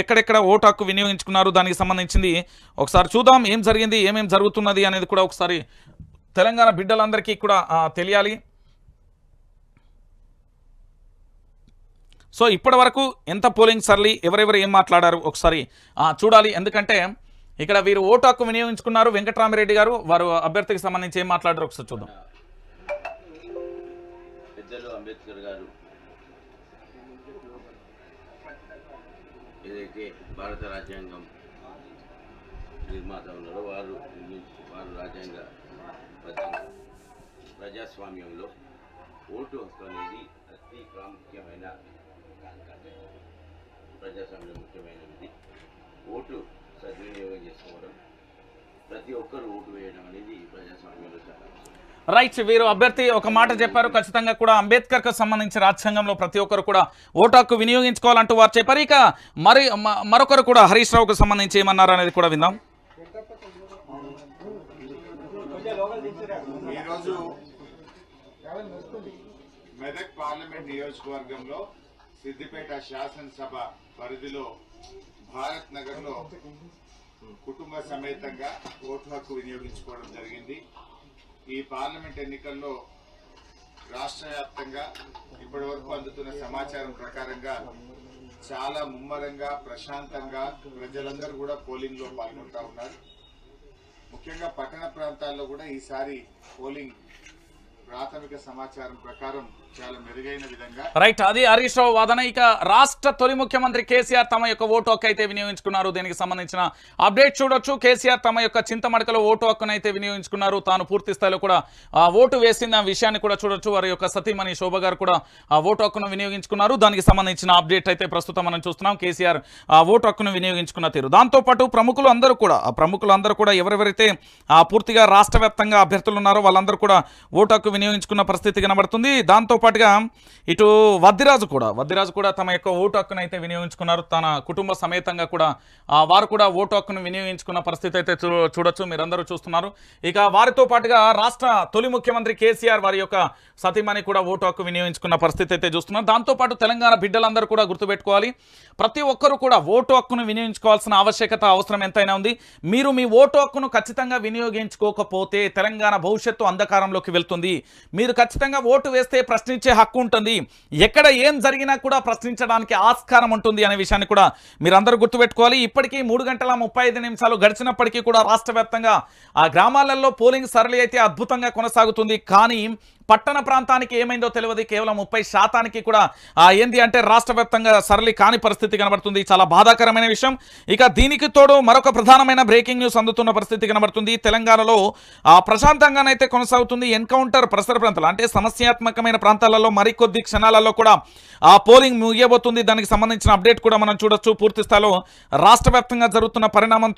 ఎక్కడెక్కడ ఓటు హక్కు వినియోగించుకున్నారు దానికి సంబంధించింది ఒకసారి చూద్దాం ఏం జరిగింది ఏమేం జరుగుతున్నది అనేది కూడా ఒకసారి తెలంగాణ బిడ్డలందరికీ కూడా తెలియాలి. సో ఇప్పటి వరకు ఎంత పోలింగ్ సర్లి ఎవరెవరు ఏం మాట్లాడారు ఒకసారి చూడాలి. ఎందుకంటే ఇక్కడ వీరు ఓటు హక్కు వినియోగించుకున్నారు వెంకటరామిరెడ్డి గారు వారు అభ్యర్థికి సంబంధించి ఏం మాట్లాడారు ఒకసారి చూద్దాం. పెద్దలు అంబేద్కర్ గారు. ఏదైతే భారత రాజ్యాంగం నిర్మాత ఉన్నారో వారు వారు రాజ్యాంగ ప్రజాస్వామ్యంలో ఓటు హక్కు అనేది అతి ప్రాముఖ్యమైన ప్రజాస్వామ్యం ముఖ్యమైనది. ఓటు సద్వినియోగం చేసుకోవడం ప్రతి ఒక్కరు ఓటు వేయడం అనేది ఈ ప్రజాస్వామ్యంలో చాలా అవసరం. రైట్ వీరు అభ్యర్థి ఒక మాట చెప్పారు. ఖచ్చితంగా కూడా అంబేద్కర్కు సంబంధించి రాజ్యాంగంలో ప్రతి ఒక్కరు కూడా ఓటు హక్కు వినియోగించుకోవాలంటూ వారు చెప్పారు. ఇక మరి మరొకరు కూడా హరీష్ రావుకు సంబంధించి ఏమన్నారు అనేది కూడా విందాం. ఈరోజు మెదక్ పార్లమెంట్ నియోజకవర్గంలో సిద్దిపేట శాసనసభ పరిధిలో భారత్ నగర్లో కుటుంబ సమేతంగా ఓటు హక్కు వినియోగించుకోవడం జరిగింది. ఈ పార్లమెంట్ ఎన్నికల్లో రాష్ట్ర వ్యాప్తంగా ఇప్పటి వరకు అందుతున్న సమాచారం ప్రకారంగా చాలా ముమ్మరంగా ప్రశాంతంగా ప్రజలందరూ కూడా పోలింగ్లో పాల్గొంటా ఉన్నారు. ముఖ్యంగా పట్టణ ప్రాంతాల్లో కూడా ఈసారి పోలింగ్ ప్రాథమిక సమాచారం ప్రకారం చాలా మెరుగైన విధంగా రైట్ అది హరీష్ రావు వాదన. ఇక రాష్ట్ర తొలి ముఖ్యమంత్రి కేసీఆర్ తమ యొక్క ఓటు హక్కు అయితే వినియోగించుకున్నారు. దీనికి సంబంధించిన అప్డేట్ చూడొచ్చు. కేసీఆర్ తమ యొక్క చింతమడకలో ఓటు హక్కును అయితే వినియోగించుకున్నారు. తాను పూర్తి స్థాయిలో కూడా ఓటు వేసిన విషయాన్ని కూడా చూడొచ్చు. వారి యొక్క సతీమణి శోభ గారు కూడా ఆ ఓటు హక్కును వినియోగించుకున్నారు. దానికి సంబంధించిన అప్డేట్ అయితే ప్రస్తుతం మనం చూస్తున్నాం. కేసీఆర్ ఆ ఓటు హక్కును వినియోగించుకున్న తీరు. దాంతోపాటు ప్రముఖులు అందరూ కూడా ఆ ప్రముఖులు అందరూ కూడా ఎవరెవరైతే పూర్తిగా రాష్ట్ర వ్యాప్తంగా అభ్యర్థులు ఉన్నారో వాళ్ళందరూ కూడా ఓటు హక్కు వినియోగించుకున్న పరిస్థితి కనబడుతుంది. దాంతో పాటుగా ఇటు వద్దిరాజు కూడా వద్దిరాజు కూడా తమ యొక్క ఓటు హక్కును అయితే వినియోగించుకున్నారు. తన కుటుంబ సమేతంగా కూడా వారు కూడా ఓటు హక్కును వినియోగించుకున్న పరిస్థితి అయితే చూ చూడొచ్చు. మీరందరూ చూస్తున్నారు. ఇక వారితో పాటుగా రాష్ట్ర తొలి ముఖ్యమంత్రి కేసీఆర్ వారి యొక్క సతీమణి కూడా ఓటు హక్కు వినియోగించుకున్న పరిస్థితి అయితే చూస్తున్నారు. దాంతోపాటు తెలంగాణ బిడ్డలందరూ కూడా గుర్తుపెట్టుకోవాలి. ప్రతి ఒక్కరు కూడా ఓటు హక్కును వినియోగించుకోవాల్సిన ఆవశ్యకత అవసరం ఎంతైనా ఉంది. మీరు మీ ఓటు హక్కును ఖచ్చితంగా వినియోగించుకోకపోతే తెలంగాణ భవిష్యత్తు అంధకారంలోకి వెళ్తుంది. మీరు ఖచ్చితంగా ఓటు వేస్తే ప్రశ్నించే హక్కు ఉంటుంది. ఎక్కడ ఏం జరిగినా కూడా ప్రశ్నించడానికి ఆస్కారం ఉంటుంది అనే విషయాన్ని కూడా మీరందరూ గుర్తుపెట్టుకోవాలి. ఇప్పటికీ మూడు గంటల ముప్పై ఐదు నిమిషాలు గడిచినప్పటికీ కూడా రాష్ట్ర ఆ గ్రామాలలో పోలింగ్ సరళి అయితే అద్భుతంగా కొనసాగుతుంది. కానీ పట్టణ ప్రాంతానికి ఏమైందో తెలియదు. కేవలం ముప్పై శాతానికి కూడా ఏంది అంటే రాష్ట్ర సరళి కాని పరిస్థితి కనబడుతుంది. చాలా బాధాకరమైన విషయం. ఇక దీనికి తోడు మరొక ప్రధానమైన బ్రేకింగ్ న్యూస్ అందుతున్న పరిస్థితి కనబడుతుంది. తెలంగాణలో ప్రశాంతంగానైతే కొనసాగుతుంది. ఎన్కౌంటర్ ప్రసర ప్రాంతాలు అంటే సమస్యాత్మకమైన ప్రాంతాలలో మరికొద్ది క్షణాలలో కూడా ఆ పోలింగ్ ముగియబోతుంది. దానికి సంబంధించిన అప్డేట్ కూడా మనం చూడొచ్చు. పూర్తి స్థాయిలో రాష్ట్ర జరుగుతున్న పరిణామంతో